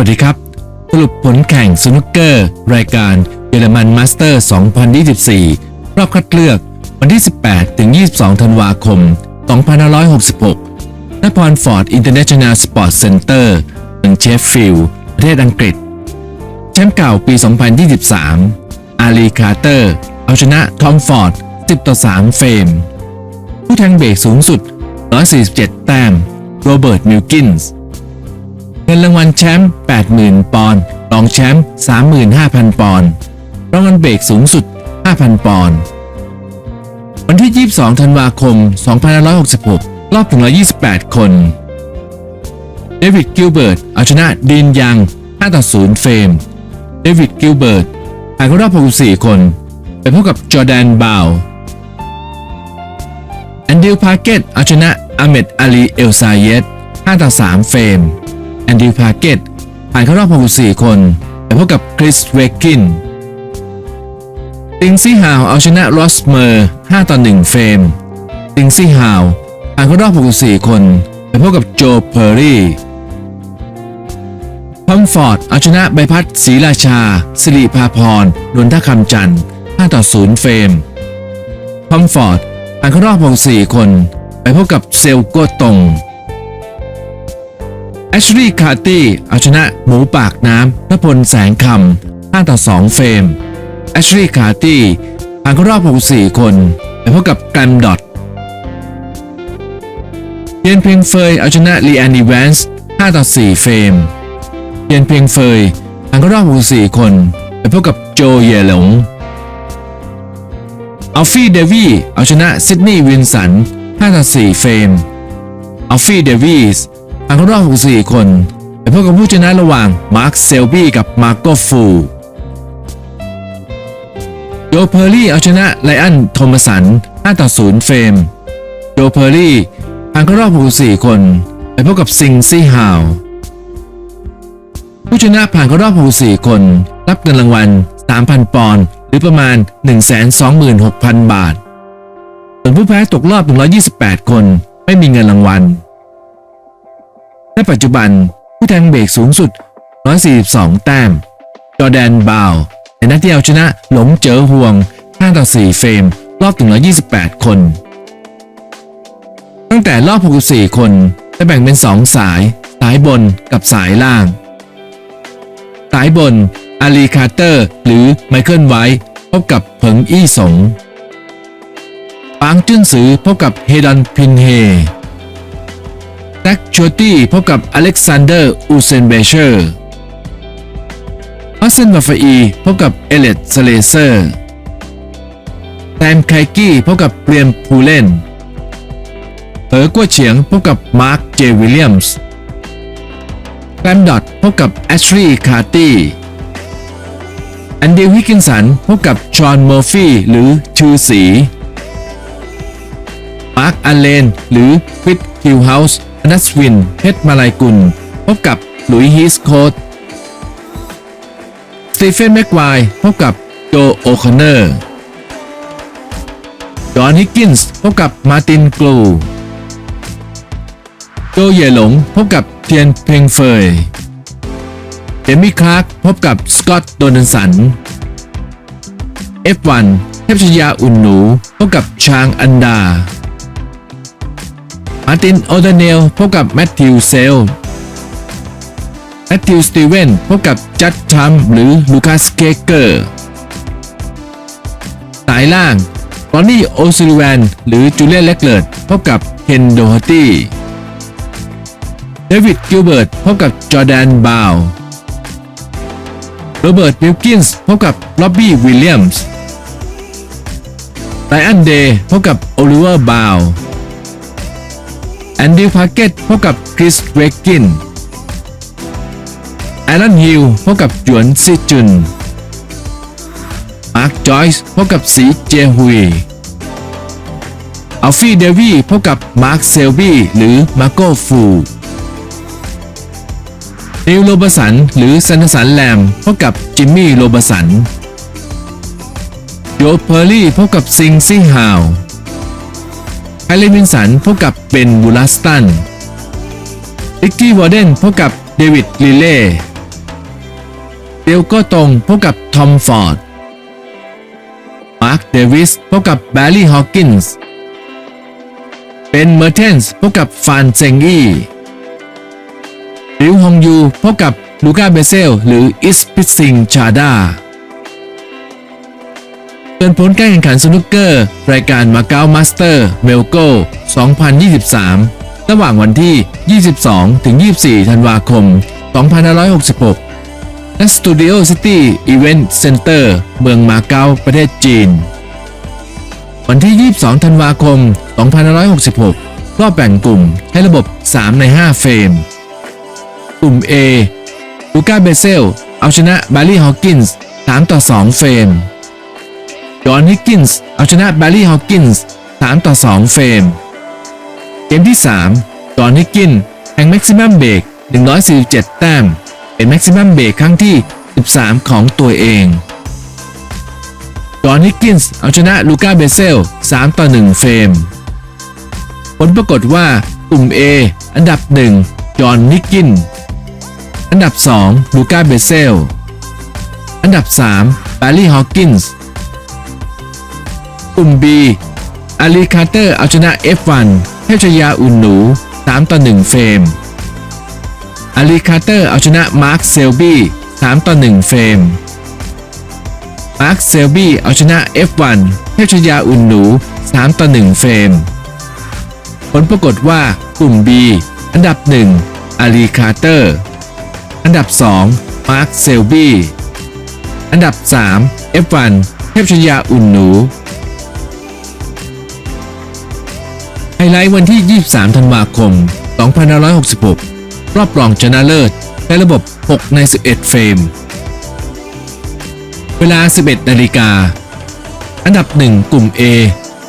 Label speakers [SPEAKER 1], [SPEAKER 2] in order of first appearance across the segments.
[SPEAKER 1] วัสดีครับ สรุปผลแข่งสนุกเกอร์ รายการเยอรมันมาสเตอร์ 2024 รอบคัดเลือกวันที่ 18 ถึง 22 ธันวาคม 2566 ณ พรฟอร์ดอินเตอร์เนชั่นแนลสปอร์ตเซ็นเตอร์เมืองเชฟฟิลด์ประเทศอังกฤษ แชมป์เก่าปี 2023 อาลีคาร์เตอร์ เอาชนะทอมฟอร์ด 10 ต่อ 3 เฟรม ผู้แทงเบรกสูงสุด 147 แต้ม โรเบิร์ตมิลกินส์ เงินรางวัลแชมป์ 80,000 ปอนด์ รองแชมป์ 35,000 ปอนด์ รางวัลเบรกสูงสุด 5,000 ปอนด์ วันที่ 22 ธันวาคม 2566 รอบถึง128 คน เดวิด กิลเบิร์ต เอาชนะดีนยัง 5 ต่อ 0 เฟรม เดวิด กิลเบิร์ตผ่านเข้ารอบ 64 คน ไปพบกับจอร์แดน บาวแอนดิวพาเกตเอาชนะอาเมดอาลี เอลซาเยต5ต่อ 3 เฟรม แอนดิวพาเกตผ่านเข้ารอบ 64 คนไปพบกับคริสเวกินติงซี่ฮาวเอาชนะรอสเมอร์ 5 ต่อ 1 เฟรม ติงซี่ฮาวผ่านเข้ารอบ 64 คนไปพบกับโจเพอร์รี่ทอมฟอร์ดเอาชนะใบพัดศรีราชา สิริภาพรนนทคำจันทร์ 5 ต่อ 0 เฟรมทอมฟอร์ดผ่านเข้ารอบ 64 คน ไปพบกับเซลโกตง แอชลีย์คาร์ตี้เอาชนะหมูปากน้ำนพลแสงคำ5ต่อ 2 เฟรมแอชลีย์คาร์ตี้ผ่านเข้ารอบ 64 คนไปพบกับแกรมดอทเทียนเพียงเฟยเอาชนะลีแอนดีแวนส์5ต่อ 4 เฟรมเทียนเพียงเฟยผ่านเข้ารอบ 64 คนไปพบกับโจเยหลงอัลฟี่เดวีเอาชนะซิดนีย์วินสัน5ต่อ 4 เฟรมอัลฟี่เดวีส ผ่านเข้ารอบ64 คนไปพบกับผู้ชนะระหว่างมาร์คเซลบี้กับมาร์โกฟูโจเพอร์รี่เอาชนะไลอันโทมัสัน 5 ต่อ 0 เฟรมโจเพอร์รี่ผ่านเข้ารอบ64 คนไปพบกับซิงซี่ฮาวผู้ชนะผ่านเข้ารอบ64 คน รับเงินรางวัล 3,000 ปอนด์หรือประมาณ 126,000 บาท ส่วนผู้แพ้ตกรอบ 128 คน ไม่มีเงินรางวัล ในปัจจุบันผู้แทงเบรกสูงสุด 142 แต้ม จอแดนบาวในนัดที่เอาชนะหลงเจอห่วง5ต่อ4เฟรม รอบถึง 128 คน ตั้งแต่รอบ 64 คนจะแบ่งเป็น 2 สาย สายบนกับสายล่าง สายบน อาลีคาร์เตอร์ หรือไมเคิลไวท์พบกับเผิงอี้สงปางจุ้นซือพบกับเฮดันพินเฮ แท็กโชตี้พบกับอเล็กซานเดอร์อูเซนเบเชอร์ออสเซนวาฟอีพบกับเอเลตสเลเซอร์แซมไคกี้พบกับเรียมพูเลนเออกัวเฉียงพบกับมาร์คเจวิลเลียมส์แกรมดอทพบกับแอชลีย์คาร์ตี้แอนดี้วิกินสันพบกับชอนเมอร์ฟี่หรือชื่อสีมาร์คอัลเลนหรือฟิต คิวเฮาส์อนัสวิน เพชรมาลายกุล พบกับหลุยฮีสโคตสตีเฟนแม็กไวพบกับโจโอคอนเนอร์จอห์นฮิกกินส์พบกับมาร์ตินกลูโจเย่หลงพบกับเทียนเพงเฟยเดมี่คลาร์กพบกับสกอตต์โดนันสัน F1 เทพชยาอุ่นหนูพบกับชางอันดา มาร์ตินโอเดเนลพบกับแมทธิวเซลแมทธิวสตีเวนพบกับจัดชัมหรือลูคัสเคเกอร์สายล่างรอนนี่โอซิลแวนหรือจูเลียนเล็กเลิร์ดพบกับเฮนโดฮาตี้เดวิดกิลเบิร์ตพบกับจอร์แดนบาวโรเบิร์ตวิลกินส์พบกับล็อบบี้วิลเลียมส์ไลอันเดย์พบกับโอลิเวอร์บาว แอนดิวพาเกตพบกับคริสเวกินแอลันฮิลพบกับหยวนซิจุนมาร์คจอยส์พบกับสีเจฮุยอัลฟี่เดวีพบกับมาร์คเซลบี้หรือมาโกฟูนิวโรบสันหรือซันสันแลมพบกับจิมมี่โรบสันโยเพอร์รี่พบกับซิงซี่ฮาว ไคลวินสันพบกับเบนบูลัสตันริกกี้วอร์เดนพบกับเดวิดลิเล่เดลโก็ตรงพบกับทอมฟอร์ด มาร์คเดวิสพบกับแบร์รี่ฮอว์กินส์เป็นเมอร์เทนส์พบกับฟานเซงอีริวฮองยูพบกับลูกาเบเซล หรืออิสพิซิงชาดา ส่วนผลการแข่งขันสนุกเกอร์ รายการมาเก๊ามาสเตอร์เมลโก2023 ระหว่างวันที่ 22 ถึง 24 ธันวาคม 2566 ณ สตูดิโอซิตี้อีเวนต์เซ็นเตอร์เมืองมาเก๊าประเทศจีน วันที่ 22 ธันวาคม 2566 รอบแบ่งกลุ่มให้ระบบ 3 ใน 5 เฟรม กลุ่ม A ลูก้าเบเซลเอาชนะบารีฮอว์กินส์3ต่อ 2 เฟรม จอห์นฮิกกินส์เอาชนะแบารีฮอว์กินส์3ต่อ 2 เฟรม เกมที่ 3 จอห์นฮิกกินแห่งแม็กซิมัมเบรก147 แต้ม เป็นแม็กซิมัมเบรกครั้งที่ 13 ของตัวเอง จอห์นฮิกกินส์เอาชนะลูก้าเบเซล 3 ต่อ 1 เฟรม ผลปรากฏว่ากลุ่ม A อันดับ 1 จอห์นฮิกกิน อันดับ 2 ลูก้าเบเซล อันดับ3บารีฮอว์กินส์ กลุ่ม B อาลีคาร์เตอร์เอาชนะ F1 เทพชยาอุ่นหนู 3 ต่อ 1 เฟรม อาลีคาร์เตอร์เอาชนะมาร์คเซลบี้3ต่อ 1 เฟรม มาร์คเซลบี้เอาชนะ F1 เทพชยาอุ่นหนู 3 ต่อ 1 เฟรม ผลปรากฏว่ากลุ่ม B อันดับ 1 อาลีคาร์เตอร์ อันดับ 2 มาร์คเซลบี้ อันดับ 3 F1 เทพชยาอุ่นหนู ไฮไลท์วันที่ 23 ธันวาคม 2566 รอบรองชนะเลิศในระบบ 6 ใน 11 เฟรม เวลา 11 นาฬิกา อันดับ 1 กลุ่ม A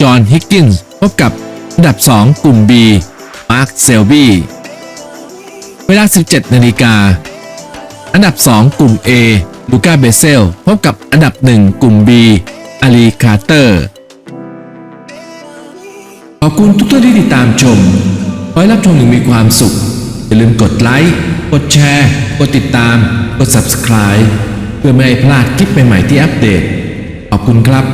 [SPEAKER 1] จอห์น ฮิกกินส์ พบกับอันดับ 2 กลุ่ม B มาร์ค เซลบี้ เวลา 17 นาฬิกา อันดับ 2 กลุ่ม A ลูก้าเบเซล พบกับอันดับ 1 กลุ่ม B อาลี คาร์เตอร์ ขอบคุณทุกท่านที่ติดตามชม ขอให้รับชมอย่างมีความสุข อย่าลืมกดไลค์ กดแชร์ กดติดตาม กด subscribe เพื่อไม่ให้พลาดคลิปใหม่ๆที่อัปเดต ขอบคุณครับ